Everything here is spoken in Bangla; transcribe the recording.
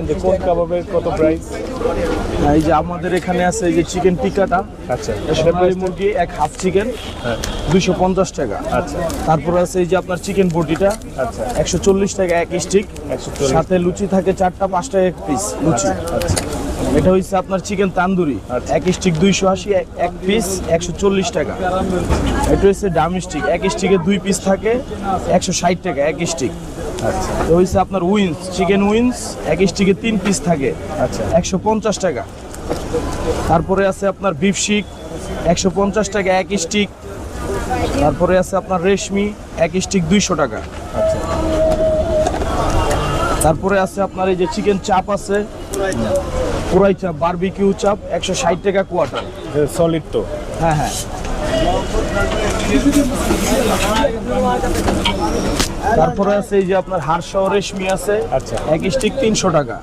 বলবেন যে কোন কাবাবের কত প্রাইস এই যে আমাদের এখানে আছে এই যে চিকেন টিক্কাটা আচ্ছা। সোনালী মুরগি এক হাফ চিকেন হ্যাঁ। দুইশো পঞ্চাশ টাকা। আচ্ছা। তারপরে আছে এই যে আপনার চিকেন বটিটা আচ্ছা। একশো চল্লিশ টাকা এক স্টিক সাথে লুচি থাকে চারটা পাঁচটা এক পিস লুচি। আচ্ছা এটা হচ্ছে আপনার চিকেন তান্দুরি। আচ্ছা। এক স্টিক দুইশো আশি এক পিস একশো চল্লিশ টাকা। এটা হচ্ছে ডাম স্টিক এক স্টিকে দুই পিস থাকে একশো ষাট টাকা এক স্টিক আচ্ছা। এটা হচ্ছে আপনার উইন্স চিকেন উইন্স এক স্টিকে তিন পিস থাকে। আচ্ছা। একশো পঞ্চাশ টাকা। তারপরে আছে আপনার বিফ শিক একশো পঞ্চাশ টাকা এক স্টিক তারপরে আছে আপনার রেশমি এক স্টিক দুইশো টাকা। আচ্ছা। তারপরে আছে আপনার এই যে চিকেন চাপ আছে পুরাই চাপ বারবিকিউ চাপ একশো ষাট টাকা কোয়ার্টার। সলিড তো। হ্যাঁ হ্যাঁ। তারপরে আছে এই যে আপনার হাড়সহ রেশমি আছে আচ্ছা। এক স্টিক তিনশো টাকা